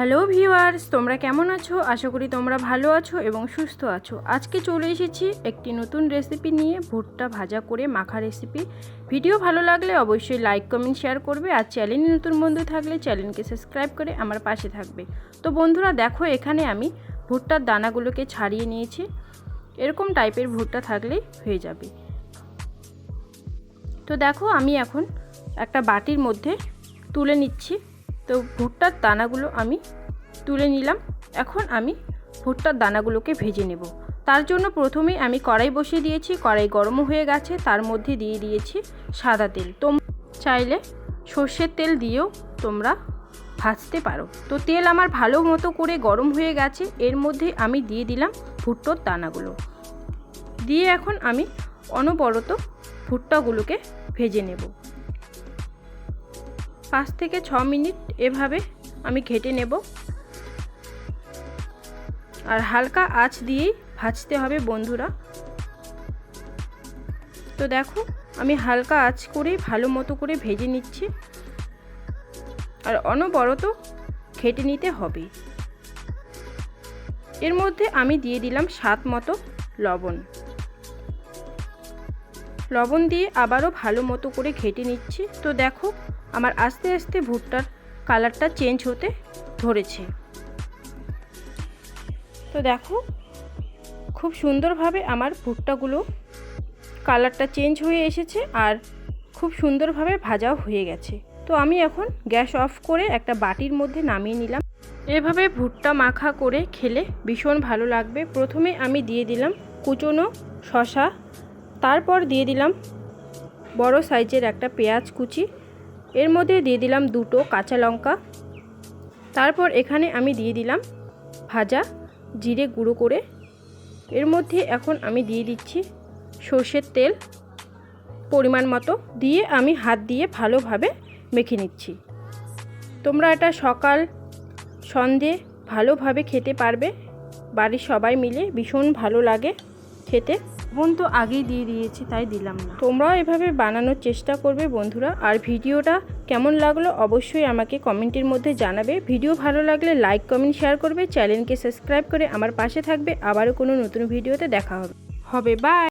Hello viewers, তোমরা কেমন আছো? আশা করি তোমরা ভালো আছো এবং সুস্থ আছো। আজকে চলে এসেছি একটি নতুন রেসিপি নিয়ে ভুট্টা ভাজা করে মাখা রেসিপি ভিডিও ভালো লাগলে অবশ্যই লাইক কমেন্ট শেয়ার করবে আর চ্যানেলে নতুন বন্ধু থাকলে চ্যানেলকে সাবস্ক্রাইব করে আমার পাশে থাকবে। তো বন্ধুরা, দেখো এখানে আমি ভুট্টার দানাগুলোকে ছাড়িয়ে নিয়েছি। এরকম টাইপের ভুট্টা থাকলেই হয়ে যাবে। তো দেখো, আমি এখন একটা বাটির মধ্যে তুলে নিচ্ছি। তো ভুট্টার দানাগুলো আমি তুলে নিলাম। এখন আমি ভুট্টার দানাগুলোকে ভেজে নেব। তার জন্য প্রথমেই আমি কড়াই বসিয়ে দিয়েছি। কড়াই গরম হয়ে গেছে। তার মধ্যে দিয়ে দিয়েছি সাদা তেল। তোম চাইলে সর্ষের তেল দিয়েও তোমরা ভাজতে পারো। তো তেল আমার ভালো মতো করে গরম হয়ে গেছে। এর মধ্যে আমি দিয়ে দিলাম ভুট্টোর দানাগুলো। দিয়ে এখন আমি অনবরত ভুট্টাগুলোকে ভেজে নেব। পাঁচ থেকে ছ মিনিট এভাবে আমি ঘেটে নেব। আর হালকা আঁচ দিয়েই ভাজতে হবে বন্ধুরা। তো দেখো, আমি হালকা আঁচ করেই ভালো মতো করে ভেজে নিচ্ছি। আর অনবরত ঘেটে নিতে হবে। এর মধ্যে আমি দিয়ে দিলাম স্বাদ মতো লবণ। লবণ দিয়ে আবারও ভালো মতো করে ঘেটে নিচ্ছি। তো দেখো, আমার আস্তে আস্তে ভুট্টার কালারটা চেঞ্জ হতে ধরেছে। তো দেখো, খুব সুন্দরভাবে আমার ভুট্টাগুলো কালারটা চেঞ্জ হয়ে এসেছে আর খুব সুন্দরভাবে ভাজাও হয়ে গেছে। তো আমি এখন গ্যাস অফ করে একটা বাটির মধ্যে নামিয়ে নিলাম। এভাবে ভুট্টা মাখা করে খেলে ভীষণ ভালো লাগবে। প্রথমে আমি দিয়ে দিলাম কুচনো শশা তারপর দিয়ে দিলাম বড় সাইজের একটা পেঁয়াজ কুচি। এর মধ্যে দিয়ে দিলাম দুটো কাঁচা লঙ্কা। তারপর এখানে আমি দিয়ে দিলাম ভাজা জিরে গুঁড়ো করে। এর মধ্যে এখন আমি দিয়ে দিচ্ছি সর্ষের তেল পরিমাণ মতো দিয়ে আমি হাত দিয়ে ভালোভাবে মেখে নিচ্ছি। তোমরা এটা সকাল সন্ধে ভালোভাবে খেতে পারবে। বাড়ির সবাই মিলে ভীষণ ভালো লাগে খেতে। বোন তো আগেই দিয়ে দিয়েছে, তাই দিলাম না। তোমরাও এভাবে বানানোর চেষ্টা করবে বন্ধুরা। আর ভিডিওটা কেমন লাগল অবশ্যই আমাকে কমেন্টের মধ্যে জানাবে। ভিডিও ভালো লাগলে লাইক, কমেন্ট, শেয়ার করবে। চ্যানেলকে সাবস্ক্রাইব করে আমার পাশে থাকবে। আবারও কোনো নতুন ভিডিওতে দেখা হবে। হবে বাই